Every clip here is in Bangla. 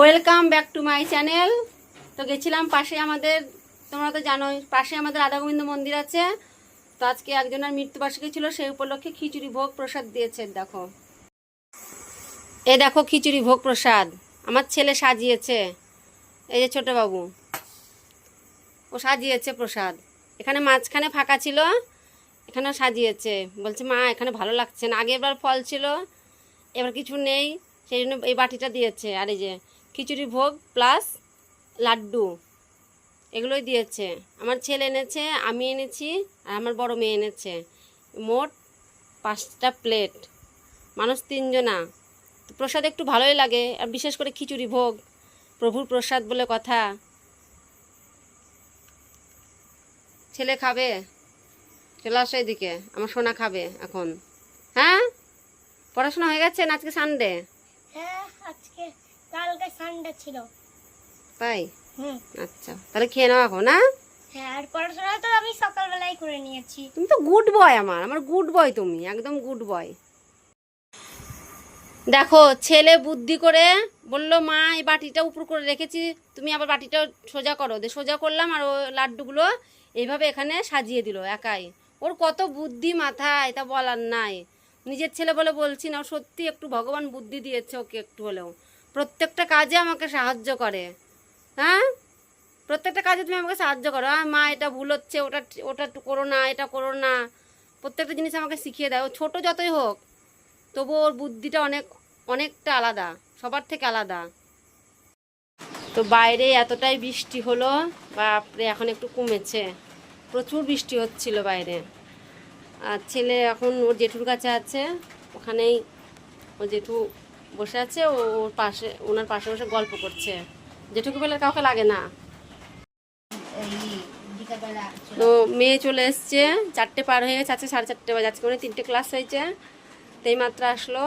Welcome back to my channel তো গেছিলাম পাশে আমাদের, তোমরা তো জানোই, পাশে আমাদের রাধা গোবিন্দ মন্দির আছে। তো আজকে একজনের মৃত্যুবার্ষিকী ছিল, সেই উপলক্ষে খিচুড়ি ভোগ প্রসাদ দিয়েছে দেখো। এ দেখো খিচুড়ি ভোগ প্রসাদ, আমার ছেলে সাজিয়েছে। এই যে ছোট বাবু, ও সাজিয়েছে প্রসাদ। এখানে মাঝখানে ফাঁকা ছিল এখানে সাজিয়েছে। বলছে, মা, এখানে ভালো লাগছে না। আগে এবার ফল ছিল, এবার কিছু নেই, সেই জন্য এই বাটিটা দিয়েছে। আর এই যে খিচুড়ি ভোগ প্লাস লাড্ডু। এগুলোই দিয়েছে। আমার ছেলে এনেছে, আমি এনেছি, আর আমার বড় মেয়ে এনেছে। মোট পাঁচটা প্লেট মানুষ তিনজনা। প্রসাদ একটু ভালোই লাগে, আর বিশেষ করে খিচুড়ি ভোগ, প্রভুর প্রসাদ বলে কথা। ছেলে খাবে? চলে আসো এদিকে, আমার সোনা খাবে এখন। হ্যাঁ? পড়াশোনা হয়ে গেছে না আজকে সানডে হ্যাঁ আজকে কালকে সানডে ছিল। তাই? হুম। আচ্ছা তাহলে খেয়ে নাও এখন না হ্যাঁ আর পড়াশোনা তো আমি সকালবেলায় করে নিয়েছি। তুমি তো গুড বয় আমার আমার গুড বয় তুমি একদম গুড বয় দেখো ছেলে বুদ্ধি করে বলল মা এই বাটিটা উপর করে রেখেছি তুমি আবার বাটিটা সোজা করো। দিয়ে সোজা করলাম আর ও লাড্ডুগুলো এইভাবে এখানে সাজিয়ে দিল একাই। ওর কত বুদ্ধি মাথায় তা বলার নাই। নিজের ছেলে বলে বলছি না সত্যি একটু ভগবান বুদ্ধি দিয়েছে ওকে একটু হলেও। প্রত্যেকটা কাজে আমাকে সাহায্য করে। হ্যাঁ? প্রত্যেকটা কাজে তুমি আমাকে সাহায্য করো। হ্যাঁ মা, এটা ভুল হচ্ছে, ওটা ওটা করো না, এটা করো না। প্রত্যেকটা জিনিস আমাকে শিখিয়ে দেয় ও ছোটো যতই হোক তবু ওর বুদ্ধিটা অনেক, অনেকটা আলাদা, সবার থেকে আলাদা। তো বাইরে এতটাই বৃষ্টি হলো, বাপরে, এখন একটু কমেছে। প্রচুর বৃষ্টি হচ্ছিল বাইরে। আর ছেলে এখন, ওর জেঠুর কাছে আছে। ওখানেই ও জেঠু বসে আছে ওর পাশে, ওনার পাশে বসে গল্প করছে। যেটুকু বলে কাউকে লাগে না। তো মেয়ে চলে এসছে, চারটে পার হয়ে গেছে সাড়ে চারটে বাজে, আজকে মানে তিনটে ক্লাস হয়েছে। তো এই মাত্র আসলো,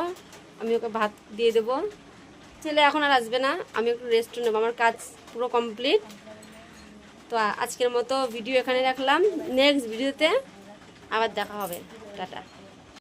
আমি ওকে ভাত দিয়ে দেবো। ছেলে এখন আর আসবে না, আমি একটু রেস্ট নেব, আমার কাজ পুরো কমপ্লিট তো আজকের মতো ভিডিও এখানে রাখলাম। নেক্সট ভিডিওতে আবার দেখা হবে। টাটা।